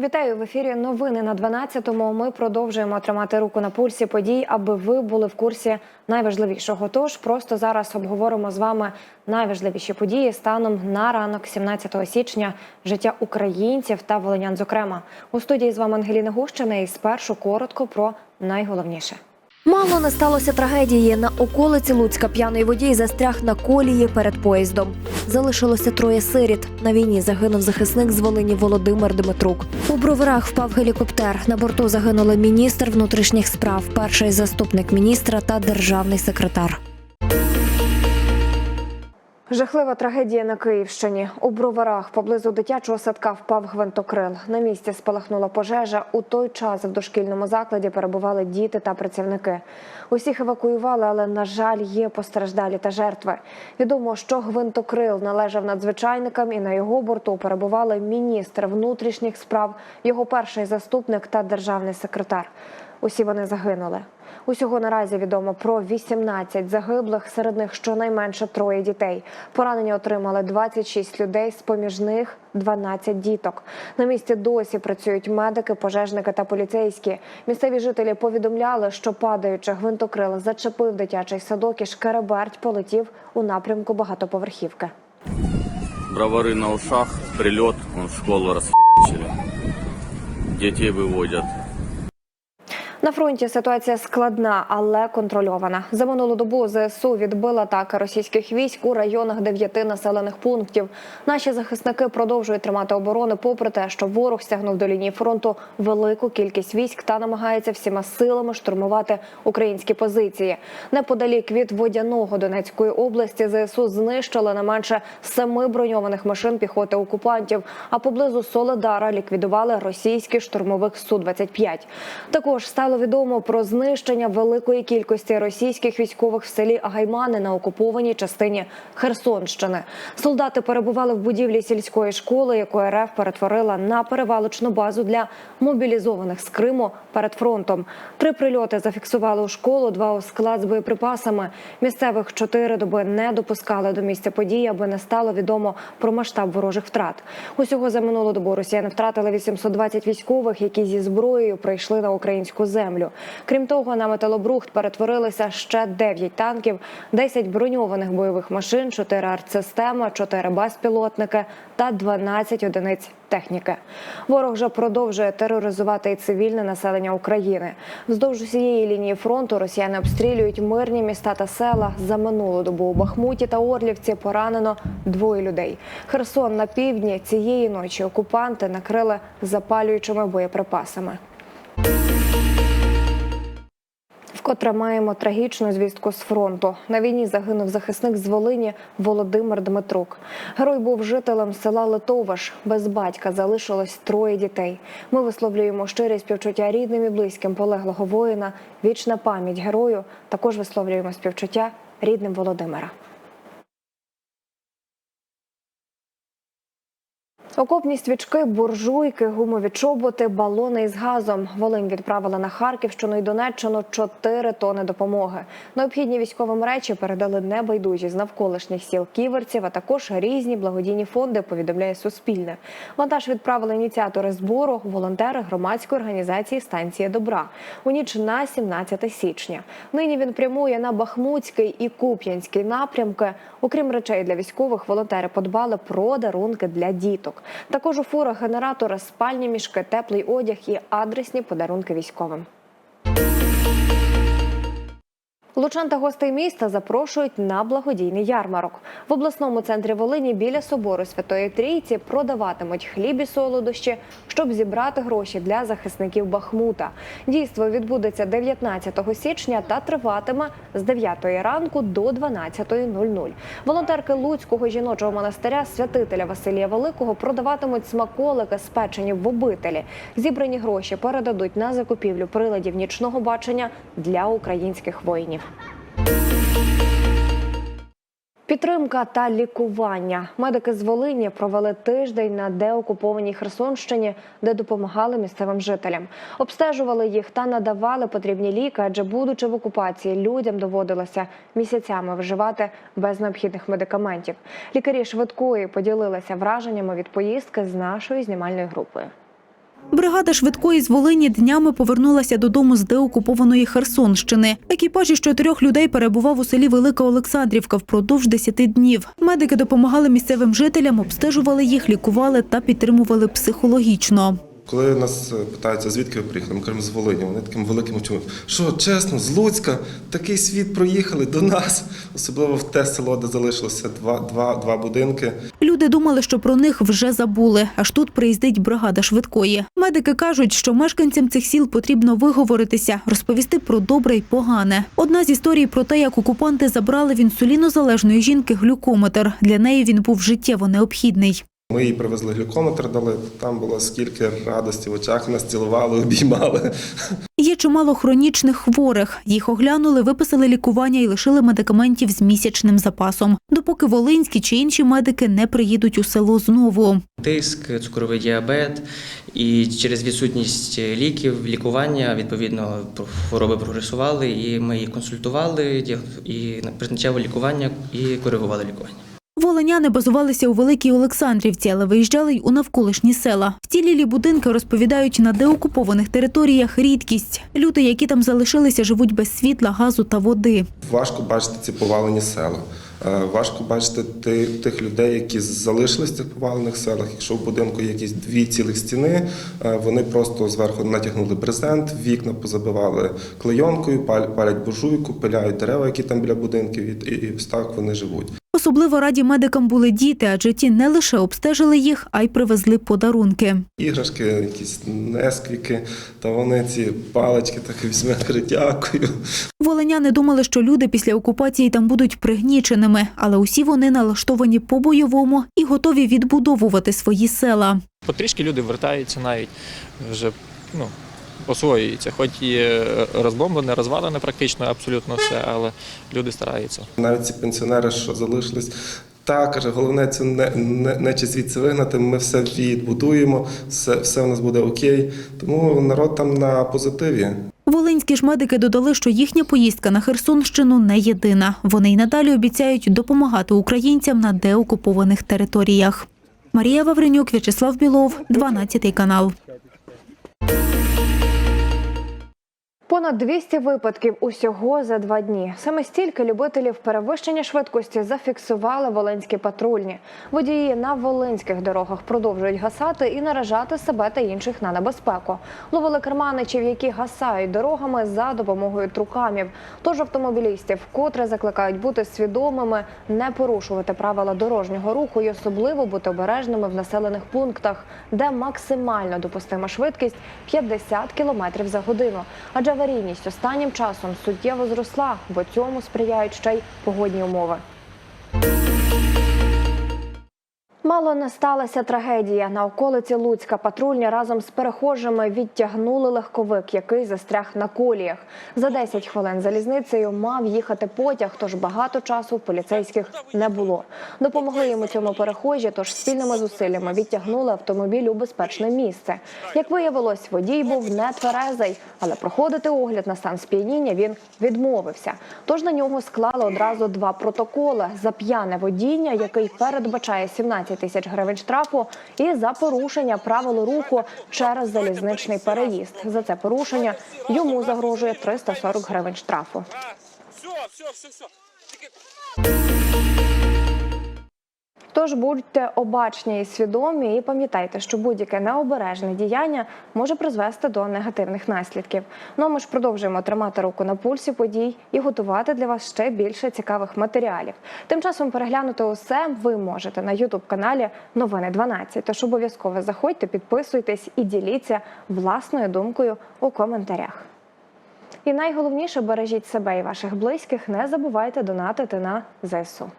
Вітаю в ефірі. Новини на 12-му. Ми продовжуємо тримати руку на пульсі подій, аби ви були в курсі найважливішого. Тож просто зараз обговоримо з вами найважливіші події станом на ранок 17 січня життя українців та волинян. Зокрема, у студії з вами Ангеліна Гущина. І спершу коротко про найголовніше. Мало не сталося трагедії. На околиці Луцька п'яний водій застряг на колії перед поїздом. Залишилося троє сиріт. На війні загинув захисник з Волині Володимир Дмитрук. У броварах впав гелікоптер. На борту загинули міністр внутрішніх справ, перший заступник міністра та державний секретар. Жахлива трагедія на Київщині. У броварах поблизу дитячого садка впав гвинтокрил. На місці спалахнула пожежа. У той час в дошкільному закладі перебували діти та працівники. Усіх евакуювали, але на жаль, є постраждалі та жертви. Відомо, що гвинтокрил належав надзвичайникам, і на його борту перебували міністр внутрішніх справ, його перший заступник та державний секретар. Усі вони загинули. Усього наразі відомо про 18 загиблих, серед них щонайменше троє дітей. Поранення отримали 26 людей, з поміж них 12 діток. На місці досі працюють медики, пожежники та поліцейські. Місцеві жителі повідомляли, що падаючи гвинтокрил зачепив дитячий садок і шкереберть полетів у напрямку багатоповерхівки. Бровары на ушах, прилет, он школу расхерячили. Детей выводят. На фронті ситуація складна, але контрольована. За минулу добу ЗСУ відбила атаки російських військ у районах дев'яти населених пунктів. Наші захисники продовжують тримати оборону, попри те, що ворог стягнув до лінії фронту велику кількість військ та намагається всіма силами штурмувати українські позиції. Неподалік від водяного Донецької області ЗСУ знищили не менше семи броньованих машин піхоти окупантів. А поблизу Соледара ліквідували російський штурмовик су 25 Також стало відомо про знищення великої кількості російських військових в селі Агаймани на окупованій частині Херсонщини. Солдати перебували в будівлі сільської школи, яку РФ перетворила на перевалочну базу для мобілізованих з Криму перед фронтом. Три прильоти зафіксували у школу, два у склад з боєприпасами. Місцевих чотири доби не допускали до місця події, аби не стало відомо про масштаб ворожих втрат. Усього за минулу добу росіяни втратили 820 військових, які зі зброєю прийшли на українську землю. Крім того, на металобрухт перетворилися ще 9 танків, 10 броньованих бойових машин, 4 артсистеми, 4 безпілотники та 12 одиниць техніки. Ворог вже продовжує тероризувати і цивільне населення України. Вздовж усієї лінії фронту росіяни обстрілюють мирні міста та села. За минулу добу у Бахмуті та Орлівці поранено двоє людей. Херсон на півдні цієї ночі окупанти накрили запалюючими боєприпасами. Вкотре маємо трагічну звістку з фронту. На війні загинув захисник з Волині Володимир Дмитрук. Герой був жителем села Литоваш. Без батька залишилось троє дітей. Ми висловлюємо щирі співчуття рідним і близьким полеглого воїна. Вічна пам'ять герою. Також висловлюємо співчуття рідним Володимира. Окопні свічки, буржуйки, гумові чоботи, балони із газом. Волинь відправила на Харківщину і Донеччину 4 тони допомоги. Необхідні військовим речі передали небайдужі з навколишніх сіл ківерців, а також різні благодійні фонди. Повідомляє Суспільне. Вантаж відправили ініціатори збору, волонтери громадської організації станція добра у ніч на 17 січня. Нині він прямує на Бахмутський і Куп'янський напрямки. Окрім речей для військових, волонтери подбали про дарунки для діток. Також у фурах генератори, спальні мішки, теплий одяг і адресні подарунки військовим. Лучан та гостей міста запрошують на благодійний ярмарок. В обласному центрі Волині біля собору Святої Трійці продаватимуть хліб і солодощі, щоб зібрати гроші для захисників Бахмута. Дійство відбудеться 19 січня та триватиме з 9 ранку до 12.00. Волонтерки Луцького жіночого монастиря святителя Василія Великого продаватимуть смаколики, спечені в обителі. Зібрані гроші передадуть на закупівлю приладів нічного бачення для українських воїнів. Підтримка та лікування. Медики з Волині провели тиждень на деокупованій Херсонщині, де допомагали місцевим жителям. Обстежували їх та надавали потрібні ліки, адже будучи в окупації, людям доводилося місяцями виживати без необхідних медикаментів. Лікарі швидкої поділилися враженнями від поїздки з нашою знімальною групою. Бригада швидкої з Волині днями повернулася додому з деокупованої Херсонщини. Екіпаж із чотирьох людей перебував у селі Велика Олександрівка впродовж 10 днів. Медики допомагали місцевим жителям, обстежували їх, лікували та підтримували психологічно. Коли нас е, питаються, звідки ви приїхали, ми кажемо з Волині. Вони таким великим очима. Що, чесно, з Луцька такий світ проїхали до нас, особливо в те село, де залишилося два, два, два будинки. Люди думали, що про них вже забули. Аж тут приїздить бригада швидкої. Медики кажуть, що мешканцям цих сіл потрібно виговоритися, розповісти про добре й погане. Одна з історій про те, як окупанти забрали в інсулінозалежної жінки глюкометр. Для неї він був життєво необхідний. Ми їй привезли глюкометр, дали. Там було скільки радості в очах, нас цілували, обіймали. Є чимало хронічних хворих. Їх оглянули, виписали лікування і лишили медикаментів з місячним запасом, допоки волинські чи інші медики не приїдуть у село знову. тиск, цукровий діабет, і через відсутність ліків, лікування, відповідно, хвороби прогресували, і ми їх консультували, і призначали лікування і коригували лікування. Волиняни базувалися у Великій Олександрівці, але виїжджали й у навколишні села. Вцілілі будинки розповідають на деокупованих територіях рідкість. Люди, які там залишилися, живуть без світла, газу та води. Важко бачити ці повалені села. Е, Важко бачити тих людей, які залишились в цих повалених селах. Якщо в будинку є якісь дві цілих стіни, е, вони просто зверху натягнули брезент, вікна позабивали клейонкою, палять буржуйку, пиляють дерева, які там біля будинків, і, так вони живуть. Особливо раді медикам були діти, адже ті не лише обстежили їх, а й привезли подарунки. Іграшки, якісь несквіки, та вони ці палички так візьме, каже, дякую. Волиняни думали, що люди після окупації там будуть пригніченими, але усі вони налаштовані по-бойовому і готові відбудовувати свої села. Потрішки люди вертаються навіть вже ну, освоюються. Хоч і е, розбомблене, розвалене практично абсолютно все, але люди стараються. Навіть ці пенсіонери, що залишились. Так, каже, головне це не, не, не чи звідси вигнати. Ми все відбудуємо, все, все в нас буде окей. Тому народ там на позитиві. Волинські ж медики додали, що їхня поїздка на Херсонщину не єдина. Вони й надалі обіцяють допомагати українцям на деокупованих територіях. Марія Вавренюк, В'ячеслав Білов, 12 канал. Понад 200 випадків усього за два дні. Саме стільки любителів перевищення швидкості зафіксували волинські патрульні. Водії на волинських дорогах продовжують гасати і наражати себе та інших на небезпеку. Ловили керманичів, які гасають дорогами за допомогою трукамів. Тож автомобілістів вкотре закликають бути свідомими, не порушувати правила дорожнього руху і особливо бути обережними в населених пунктах, де максимально допустима швидкість 50 км за годину. Адже аварійність останнім часом суттєво зросла, бо цьому сприяють ще й погодні умови. Мало не сталася трагедія. На околиці Луцька патрульні разом з перехожими відтягнули легковик, який застряг на коліях. За 10 хвилин залізницею мав їхати потяг, тож багато часу поліцейських не було. Допомогли йому цьому перехожі, тож спільними зусиллями відтягнули автомобіль у безпечне місце. Як виявилось, водій був не тверезий, але проходити огляд на стан сп'яніння він відмовився. Тож на нього склали одразу два протоколи за п'яне водіння, який передбачає 17 тисяч гривень штрафу, і за порушення правил руху через залізничний переїзд. За це порушення йому загрожує 340 гривень штрафу. Тож будьте обачні і свідомі, і пам'ятайте, що будь-яке необережне діяння може призвести до негативних наслідків. Ну а ми ж продовжуємо тримати руку на пульсі подій і готувати для вас ще більше цікавих матеріалів. Тим часом переглянути усе ви можете на Ютуб каналі Новини 12. Тож обов'язково заходьте, підписуйтесь і діліться власною думкою у коментарях. І найголовніше бережіть себе і ваших близьких. Не забувайте донатити на ЗСУ.